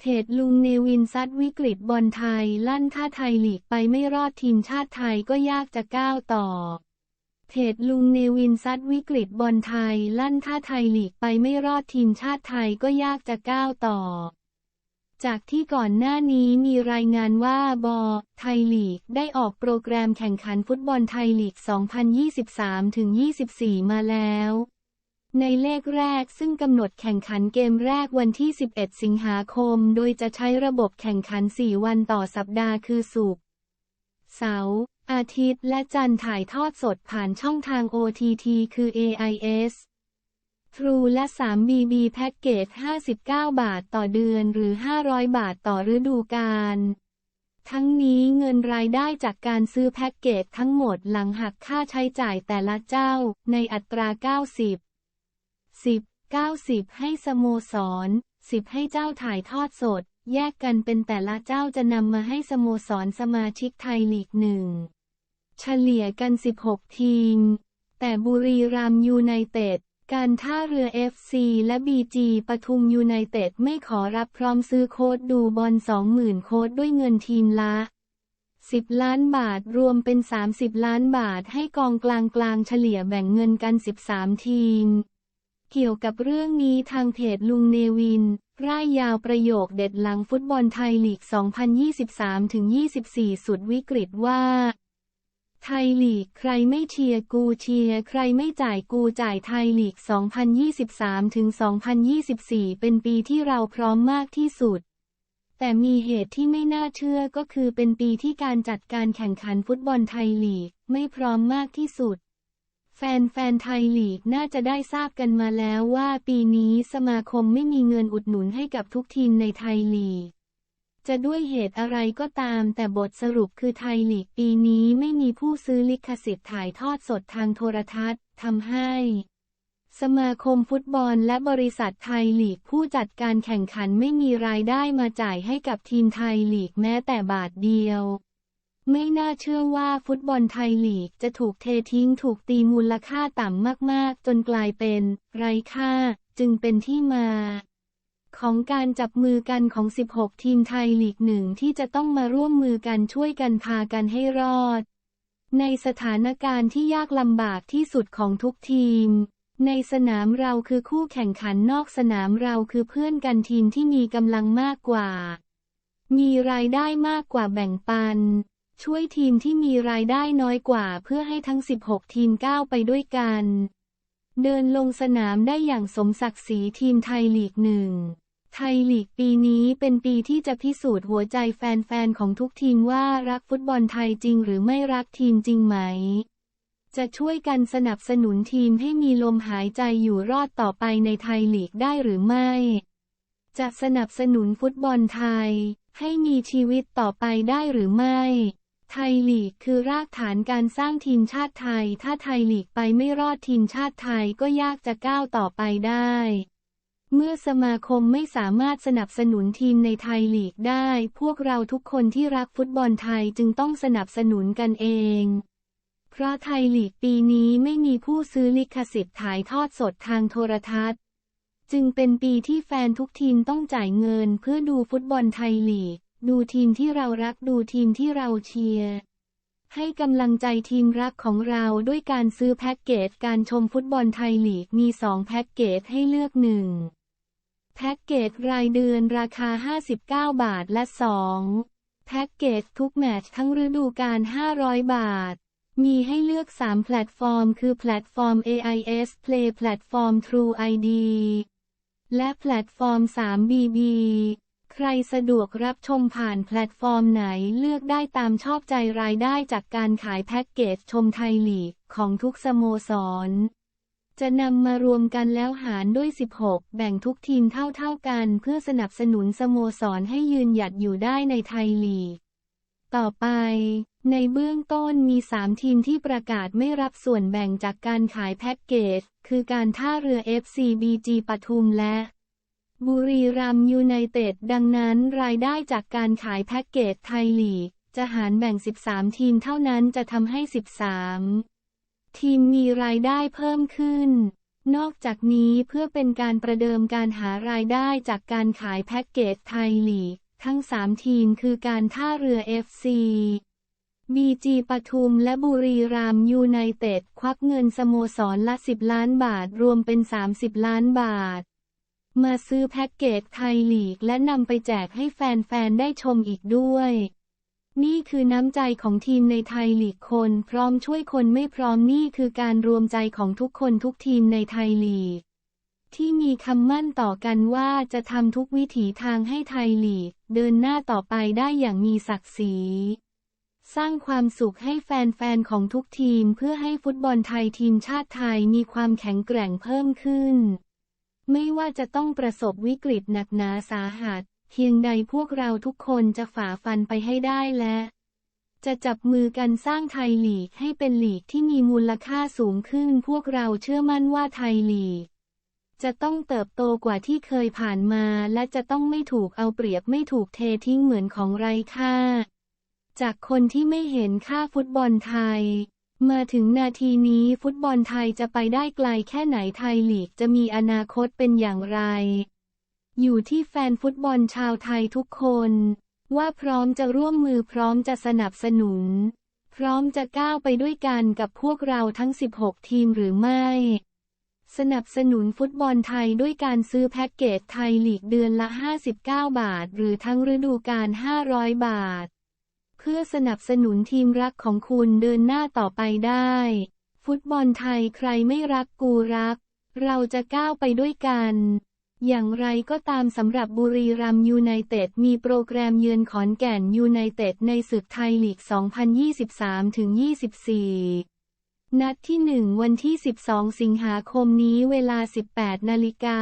เพจลุงเนวินซัดวิกฤตบอลไทย ลั่นถ้าไทยหลีกไปไม่รอดทีมชาติไทยก็ยากจะก้าวต่อเพจลุงเนวินซัดวิกฤตบอลไทย ลั่นถ้าไทยหลีกไปไม่รอดทีมชาติไทยก็ยากจะก้าวต่อ จากที่ก่อนหน้านี้มีรายงานว่าบอไทยลีกได้ออกโปรแกรมแข่งขันฟุตบอลไทยลีก 2023-24 มาแล้ว ในเลขแรกซึ่งกำหนดแข่งขันเกมแรกวันที่ 11 สิงหาคม โดยจะใช้ระบบแข่งขัน 4 วันต่อสัปดาห์คือศุกร์ เสาร์ อาทิตย์ และจันทร์ถ่ายทอดสดผ่านช่องทาง OTT คือ AIS True และ 3BB แพ็กเกจ 59 บาทต่อเดือนหรือ 500 บาทต่อฤดูกาล ทั้งนี้เงินรายได้จากการซื้อแพ็กเกจทั้งหมดหลังหักค่าใช้จ่ายแต่ละเจ้าในอัตรา 90 10 90 ให้สโมสร 10 ให้เจ้าถ่ายทอดสด แยกกันเป็นแต่ละเจ้าจะนำมาให้สโมสรสมาชิกไทยลีกหนึ่งเฉลี่ยกัน 16 ทีม แต่บุรีรัมยูไนเต็ด การท่าเรือ FC และ BG ปทุมยูไนเต็ดไม่ขอรับพร้อมซื้อโค้ดดูบอล 20,000 โค้ดด้วยเงินทีมละ 10 ล้านบาทรวมเป็น 30 ล้านบาทให้กองกลางกลางเฉลี่ยแบ่งเงินกัน 13 ทีม เกี่ยวกับเรื่องนี้ทางเพจลุงเนวิน ร่ายยาวประโยคเด็ดหลังฟุตบอลไทยลีก 2023-24 สุดวิกฤตว่า ไทยลีกใครไม่เชียร์กูเชียร์ใครไม่จ่ายกูจ่ายไทยลีก 2023-2024 เป็นปีที่เราพร้อมมากที่สุดแต่มีเหตุที่ไม่น่าเชื่อก็คือเป็นปีที่การจัดการแข่งขันฟุตบอลไทยลีก ไม่พร้อมมากที่สุด แฟนๆไทยลีกน่าจะได้ทราบกันมาแล้วว่าปีนี้สมาคมไม่มีเงินอุดหนุนให้กับทุกทีมในไทยลีก จะด้วยเหตุอะไรก็ตามแต่บทสรุปคือไทยลีกปีนี้ไม่มีผู้ซื้อลิขสิทธิ์ถ่ายทอดสดทางโทรทัศน์ทำให้ สมาคมฟุตบอลและบริษัทไทยลีกผู้จัดการแข่งขันไม่มีรายได้มาจ่ายให้กับทีมไทยลีกแม้แต่บาทเดียว ไม่น่าเชื่อว่าฟุตบอลไทยลีกจะถูกเททิ้งถูกตีมูลค่าต่ำมากๆ จนกลายเป็นไร้ค่า จึงเป็นที่มา ของการจับมือกันของ 16 ทีมไทยลีกหนึ่งที่จะต้องมาร่วมมือกันช่วยกันพากันให้รอด ในสถานการณ์ที่ยากลำบากที่สุดของทุกทีม ในสนามเราคือคู่แข่งขันนอกสนามเราคือเพื่อนกันทีมที่มีกำลังมากกว่า มีรายได้มากกว่าแบ่งปัน ช่วยทีมที่มีรายได้น้อยกว่าเพื่อให้ทั้ง 16 ทีมก้าวไปด้วยกัน เดินลงสนามได้อย่างสมศักดิ์ศรีทีมไทยลีกหนึ่ง ไทยลีกปีนี้เป็นปีที่จะพิสูจน์หัวใจแฟนๆ ของทุกทีมว่ารักฟุตบอลไทยจริงหรือไม่รักทีมจริงไหม จะช่วยกันสนับสนุนทีมให้มีลมหายใจอยู่รอดต่อไปในไทยลีกได้หรือไม่ จะสนับสนุนฟุตบอลไทย ให้มีชีวิตต่อไปได้หรือไม่ ไทยลีกคือรากฐานการสร้างทีมชาติไทย ถ้าไทยลีกไปไม่รอดทีมชาติไทยก็ยากจะก้าวต่อไปได้ เมื่อสมาคมไม่สามารถสนับสนุนทีมในไทยลีกได้ พวกเราทุกคนที่รักฟุตบอลไทยจึงต้องสนับสนุนกันเอง เพราะไทยลีกปีนี้ไม่มีผู้ซื้อลิขสิทธิ์ถ่ายทอดสดทางโทรทัศน์ จึงเป็นปีที่แฟนทุกทีมต้องจ่ายเงินเพื่อดูฟุตบอลไทยลีก ดูทีมที่เรารักดูทีมที่เราเชียร์ให้กำลังใจทีมรักของเราด้วยการซื้อแพ็กเกจการชมฟุตบอลไทยลีกมี 2 แพ็กเกจให้เลือกหนึ่งแพ็กเกจรายเดือนราคา 59 บาทและ 2 แพ็กเกจทุกแมตช์ทั้งฤดูกาล500 บาท มีให้เลือก 3 แพลตฟอร์ม คือแพลตฟอร์ม AIS Play แพลตฟอร์ม True ID และแพลตฟอร์ม 3BB ใครสะดวกรับชมผ่านแพลตฟอร์มไหนเลือกได้ตามชอบใจรายได้จากการขายแพ็กเกจชมไทยลีกของทุกสโมสร จะนำมารวมกันแล้วหารด้วย 16 แบ่งทุกทีมเท่าๆกัน เพื่อสนับสนุนสโมสรให้ยืนหยัดอยู่ได้ในไทยลีก ต่อไป ในเบื้องต้นมี 3 ทีมที่ประกาศไม่รับส่วนแบ่งจากการขายแพ็กเกจ คือการท่าเรือ FCBG ปทุมและ บุรีรัมยูไนเต็ดดังนั้นรายได้จากการขายแพ็กเกจไทยลีก จะหารแบ่ง 13 ทีมเท่านั้นจะทำให้ 13 ทีมมีรายได้เพิ่มขึ้น นอกจากนี้เพื่อเป็นการประเดิมการหารายได้จากการขายแพ็กเกจไทยลีก ทั้ง 3 ทีมคือการท่าเรือ FC บีจีปทุมและบุรีรัมย์ยูไนเต็ดควักเงินสโมสรละ 10 ล้านบาทรวมเป็น 30 ล้านบาท มาซื้อแพ็กเกจไทยลีกและนำไปแจกให้แฟนๆ ได้ชมอีกด้วย นี่คือน้ำใจของทีมในไทยลีกคนพร้อมช่วยคนไม่พร้อมนี่คือการรวมใจของทุกคนทุกทีมในไทยลีก ที่มีคำมั่นต่อกันว่าจะทำทุกวิถีทางให้ไทยลีก เดินหน้าต่อไปได้อย่างมีศักดิ์ศรีสร้างความสุขให้แฟนๆ ของทุกทีมเพื่อให้ฟุตบอลไทยทีมชาติไทยมีความแข็งแกร่งเพิ่มขึ้น ไม่ว่าจะต้องประสบวิกฤตหนักหนาสาหัส เพียงใดพวกเราทุกคนจะฝ่าฟันไปให้ได้และ จะจับมือกันสร้างไทยลีกให้เป็นลีกที่มีมูลค่าสูงขึ้น พวกเราเชื่อมั่นว่าไทยลีก จะต้องเติบโตกว่าที่เคยผ่านมา และจะต้องไม่ถูกเอาเปรียบไม่ถูกเททิ้งเหมือนของไร้ค่า จากคนที่ไม่เห็นค่าฟุตบอลไทย มาถึงนาทีนี้ฟุตบอลไทยจะไปได้ไกลแค่ไหนไทยลีกจะมีอนาคตเป็นอย่างไร อยู่ที่แฟนฟุตบอลชาวไทยทุกคน ว่าพร้อมจะร่วมมือพร้อมจะสนับสนุน พร้อมจะก้าวไปด้วยกันกับพวกเราทั้ง 16 ทีมหรือไม่ สนับสนุนฟุตบอลไทยด้วยการซื้อแพ็กเกจไทยลีกเดือนละ 59 บาท หรือทั้งฤดูกาล500 บาท พื่อสนับสนุนทีมรักของคุณเดินหน้าต่อไปได้ ฟุตบอลไทยใครไม่รักกูรัก เราจะก้าวไปด้วยกัน อย่างไรก็ตามสำหรับบุรีรัมย์ยูไนเต็ดมีโปรแกรมเยือนขอนแก่นยูไนเต็ดในศึกไทยลีก 2023-24นัดที่ 1 วันที่ 12 สิงหาคมนี้เวลา 18 นาฬิกา